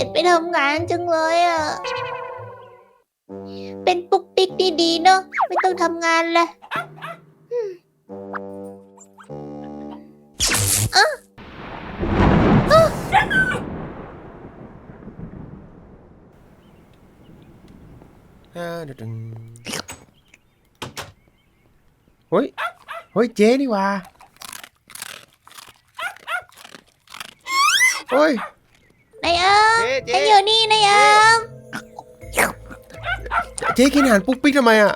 ยดไปทำงานจังเลยอะ เป็นปุ๊กปิ๊กดีๆเนอะไม่ต้องทำงานเลยอืมอะอ่าเดดึงเฮ้ย เฮ้ย เจ๊นี่ว่าเฮ้ย นายเอิมเจ๊เจ๊นายอยู่นี่นายเอิมเจ๊กินอาหารปุ๊กปิ๊กทำไมอะ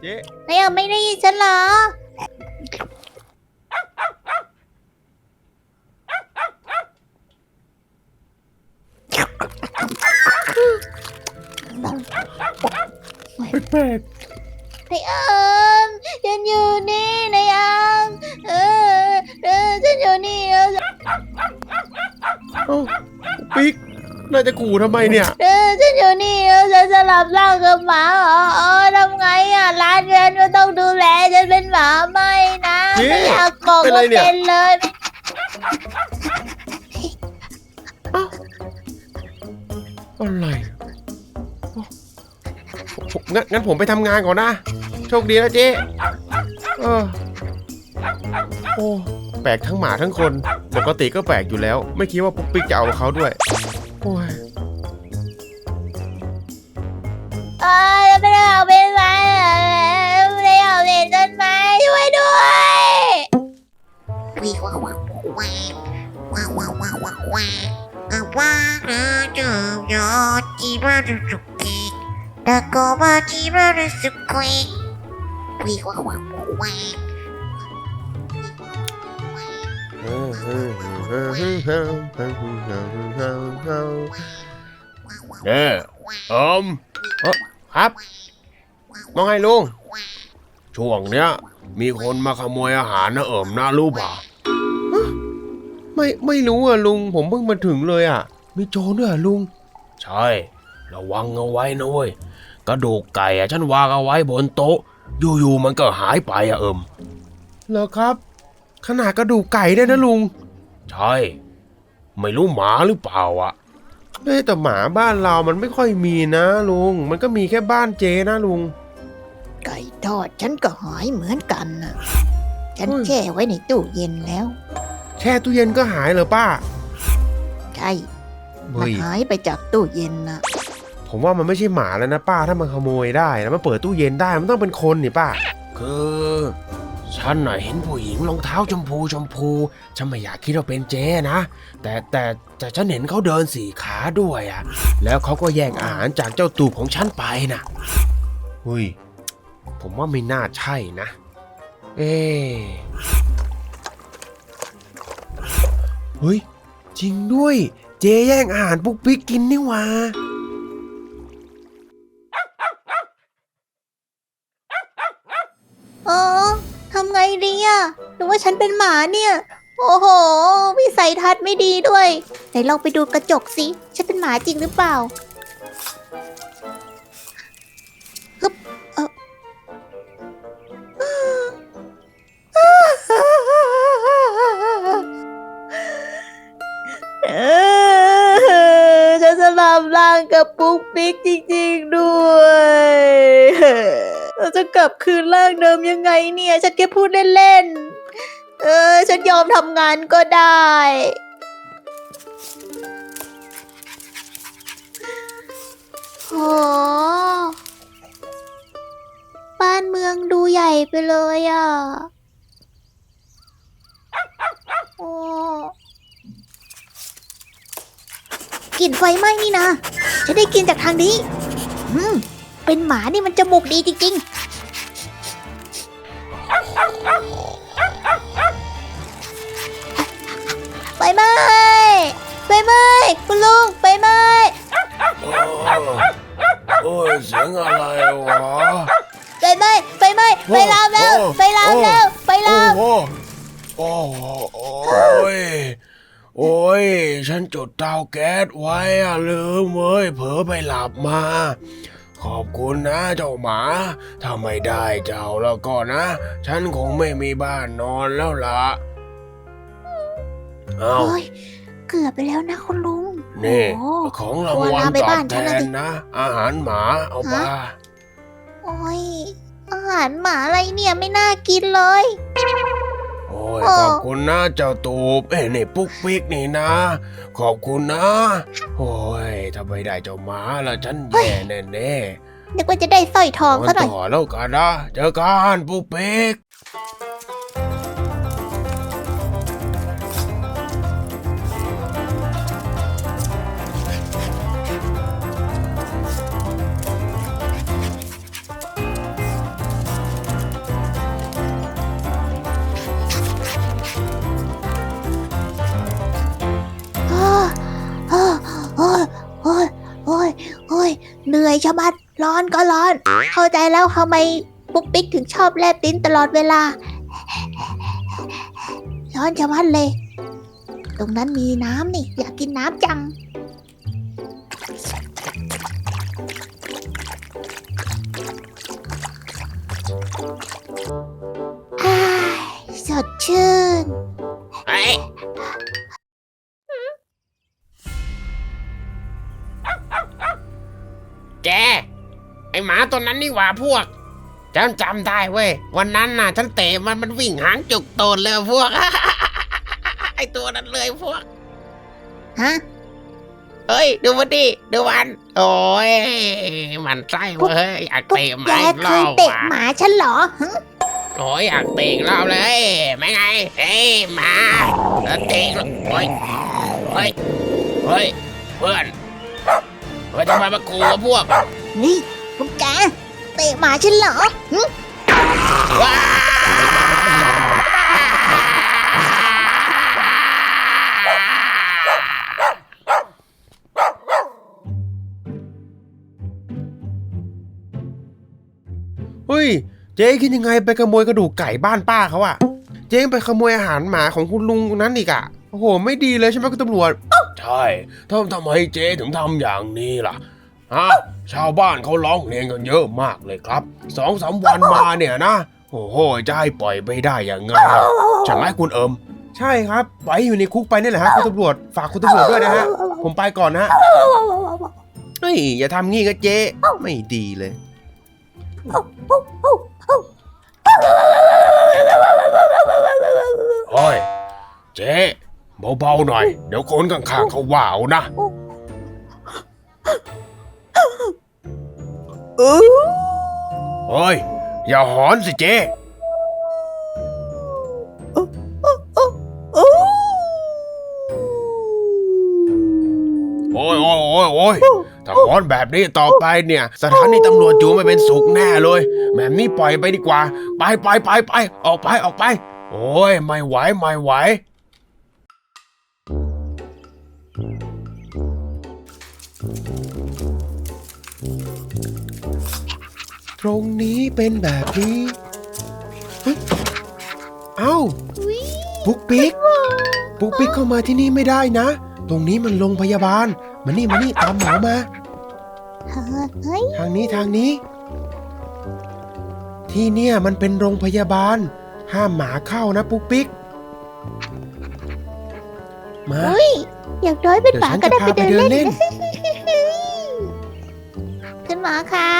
เจ๊นายเอิมไม่ได้ยินฉันเหรอ แปลกนายเอิมฉันอยู่นี่นายเอิมเออเออฉันอยู่นี่เออๆเอ้าปุ๊กปิ๊กน่าจะขู่ทำไมเนี่ย เออฉันอยู่นี่เออฉันสลับร่างกับหมาเหรอเออทำไงอะร้านเรียนก็ต้องดูแลฉันเป็นหมาไม่นะเจ๊ไม่อยากบอกเป็นไรว่าเนี่ย เป็นเลยอะไรผมผมงั้นงั้นผมไปทำงานก่อนนะ โชคดีนะเจ๊เออโอ้แปลกทั้งหมาทั้งคน ปกติก็แปลกอยู่แล้ว ไม่คิดว่าปุ๊กปิ๊กจะเอาเขาด้วยโอ้ยเออไม่ได้เอาเป็นไรอะไม่ได้เอาเป็นต้นไม้ช่วยด้วยวีว้าวว้าวว้าวว้าวว้าวว้าวว้าวอาว่าเราจะยอดจีบารุสุกิตะโกบาจีบารุสุกิวีว้าวว้าวว้าว เด้อเอิมเอ้อครับว่าไงลุง ช่วงเนี้ย มีคนมาขโมยอาหารนะเอิมนะรู้ป่ะไม่ไม่รู้อะลุง ผมเพิ่งมาถึงเลยอะ มีโจรด้วยเหรอลุง ใช่ ระวังเอาไว้นะเว้ยกระดูกไก่อะฉันวางเอาไว้บนโต๊ะ อยู่ๆมันก็หายไปอะเอิมเหรอครับ ขนาดกระดูกไก่ได้นะลุง ใช่ ไม่รู้หมาหรือเปล่าอะเอ้ยแต่หมาบ้านเรามันไม่ค่อยมีนะลุง มันก็มีแค่บ้านเจนะลุง ไก่ทอดฉันก็หายเหมือนกันนะฉันเฮ้ยแช่ไว้ในตู้เย็นแล้ว แช่ตู้เย็นก็หายเหรอป้า ใช่ มันเฮ้ยหายไปจากตู้เย็นนะผมว่ามันไม่ใช่หมาแล้วนะป้าถ้ามันขโมยได้แล้วมันเปิดตู้เย็นได้มันต้องเป็นคนนี่ป้าคือ ฉันน่ะเห็นผู้หญิงรองเท้าชมพูชมพู ฉันไม่อยากคิดว่าเป็นเจ๊นะ แต่แต่แต่ฉันเห็นเขาเดินสี่ขาด้วยอะแล้วเขาก็แย่งอาหารจากเจ้าตูบของฉันไปนะอุ้ยผมว่าไม่น่าใช่นะ เอ๊ะเฮ้ยจริงด้วย เจแย่งอาหารปุ๊กปิ๊กกินนี่หว่า รือว่าฉันเป็นหมาเนี่ย โอ้โห วิสัยทัศน์ไม่ดีด้วย ไหนลองไปดูกระจกสิ ฉันเป็นหมาจริงหรือเปล่าฮึบเออเออฉันสลับร่างกับปุ๊กปิ๊กจริงๆด้วย เราจะกลับคืนร่างเดิมยังไงเนี่ย ฉันแค่พูดเล่นๆ เออ ฉันยอมทำงานก็ได้ โห บ้านเมืองดูใหญ่ไปเลยอะ โอ้กลิ่นไฟไหม้นี่นะ ฉันได้กลินจากทางนี้ อืม เป็นหมานี่มันจมูกดีจริงๆ โอ้ย ฉันจุดเตาแก๊สไว้อะลืมเว้ยเผลอไปหลับมา ขอบคุณนะเจ้าหมาถ้าไม่ได้เจ้าแล้วก็นะ ฉันคงไม่มีบ้านนอนแล้วล่ะเอ้าโอ้ยเกือบไปแล้วนะคุณลุงนี่โอ้ ของรางวัลตัวลาไปตอบ้าบนแทฉันน่ะนดินะ อาหารหมาเอามาฮะโอ้ยอาหารหมาอะไรเนี่ยไม่น่ากินเลยโอ้ ยโอ้ขอบคุณนะเจ้าตูบเอ้ยนี่ปุ๊กปิ๊กนี่นะ ขอบคุณนะ โอ้ยถ้าไม่ได้เจ้าหมาละฉันแย่แน่แน่นึกว่าจะได้สร้อยทองๆซะหน่อยต่อแล้วกันนะเจอกันปุ๊กปิ๊ก เหนื่อยชะมัดร้อนก็ร้อน เข้าใจแล้วทำไมปุ๊กปิ๊กถึงชอบแลบลิ้นตลอดเวลา ร้อนชะมัดเลย ตรงนั้นมีน้ำนี่ อยากกินน้ำจัง อ้ายสดชื่น ไอหมาตัวนั้นนี่หว่าพวกฉันจำได้เว้ยวันนั้นน่ะฉันเตะมันมันวิ่งหางจุกโตนเลยพวก ไอตัวนั้นเลยพวกฮะเฮ้ย ดูมันดิดูมัน โอ้ยมันไส้เว้ยอยากพวกเตะหแกมาอีกเครอยบเตะว่ะหมาฉันเหรอฮะโอ้ยอยากเตะอีกรอบเลยไม่ไงเฮ้ยหมาแล้วเตะอีกรอบโอ้ยเฮ้ยเฮ้ยเพื่อนเฮ้ยทำไมมากูวะพวก นี่ พวกแกเตะหมาฉันเหรอหึว้าเฮ้ย เจ๊คิดยังไงไปขโมยกระดูกไก่บ้านป้าเขาอะเจ๊ไปขโมยอาหารหมาของคุณลุงคนนั้นอีกอะโอ้โห ไม่ดีเลยใช่ไหมคุณตำรวจ ใช่ทำทำไมเจ๊ถึงทำอย่างนี้ล่ะ ฮะชาวบ้านเขาร้องเพลงกันเยอะมากเลยครับสองสามวันมาเนี่ยนะ โอ้โหจะให้ปล่อยไปได้ยังไงใช่ไหมคุณเอิมใช่ครับไปอยู่ในคุกไปนี่แหละฮะคุณตำรวจฝากคุณตำรวจด้วยนะฮะผมไปก่อนนะฮะเฮ้ยอย่าทำงี้กับเจ๊ไม่ดีเลยเฮ้ย เจ๊เบาๆหน่อย เดี๋ยวคนข้างๆเขาว่าวนะ เฮ้ย อย่าหอนสิเจ๊โอ้ยโอ้ยโอ้ยโอ้ยถ้าหอนแบบนี้ต่อไปเนี่ย สถานีตำรวจจูไม่เป็นสุขแน่เลย แบบนี้ปล่อยไปดีกว่า ไปไปไปไปออกไปออกไป โอ้ย ไม่ไหว ไม่ไหว ตรงนี้เป็นแบบนี้เฮ้ยเอ้าปุ๊กปิ๊กปุ๊กปิ๊กเข้ามาที่นี่ไม่ได้นะ ตรงนี้มันโรงพยาบาล มานี่มานี่ตามหมอมาเฮ้ยทางนี้ทางนี้ ที่เนี่ยมันเป็นโรงพยาบาล ห้ามหมาเข้านะปุ๊กปิ๊ก มาเฮ้ยอยากด้อยเป็นหมาก็ได้ไปเดินเล่น ขึ้นหมาคะ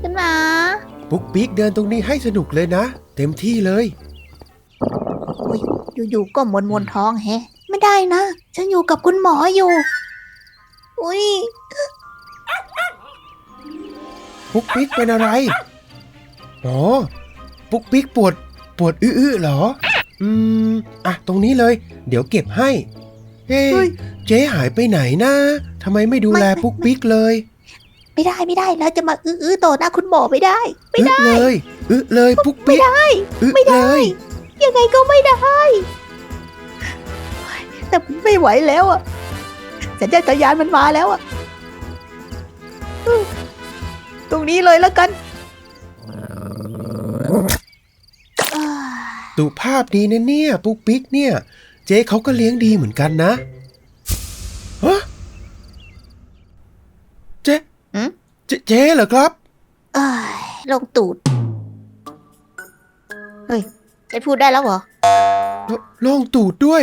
ขึ้นหมาปุ๊กปิ๊กเดินตรงนี้ให้สนุกเลยนะ เต็มที่เลยอยู่ๆก็มวนมวนๆท้องแฮะ ไม่ได้นะ ฉันอยู่กับคุณหมออยู่ อุ้ยปุ๊กปิ๊กเป็นอะไรอ๋อปุ๊กปิ๊กปวด ปวดอื้อๆเหรอ อืม อะ ตรงนี้เลย เดี๋ยวเก็บให้ เฮ้เฮ้ย เจ๊หายไปไหนนะทำไมไม่ดูแลไม่ปุ๊กปิ๊กเลย ไม่ได้ไม่ได้แล้วจะมาอื้อๆต่อหน้าคุณหมอไม่ได้ ไม่อึได้เลยอึเลยปุ๊กไม่ปิ๊กได้อึไม่ได้เลยยังไงก็ไม่ได้ แต่ไม่ไหวแล้วอะสัญญาตญาณมันมาแล้วอะอืมตรงนี้เลยแล้วกันอ่าตุภาพดีนะเนี่ย ปุ๊กปิ๊กเนี่ย เจ๊เขาก็เลี้ยงดีเหมือนกันนะ เจเจ๊เหรอครับ เอ้ลงตูด เฮ้ยจะพูดได้แล้วเหรอลโงตูดด้วย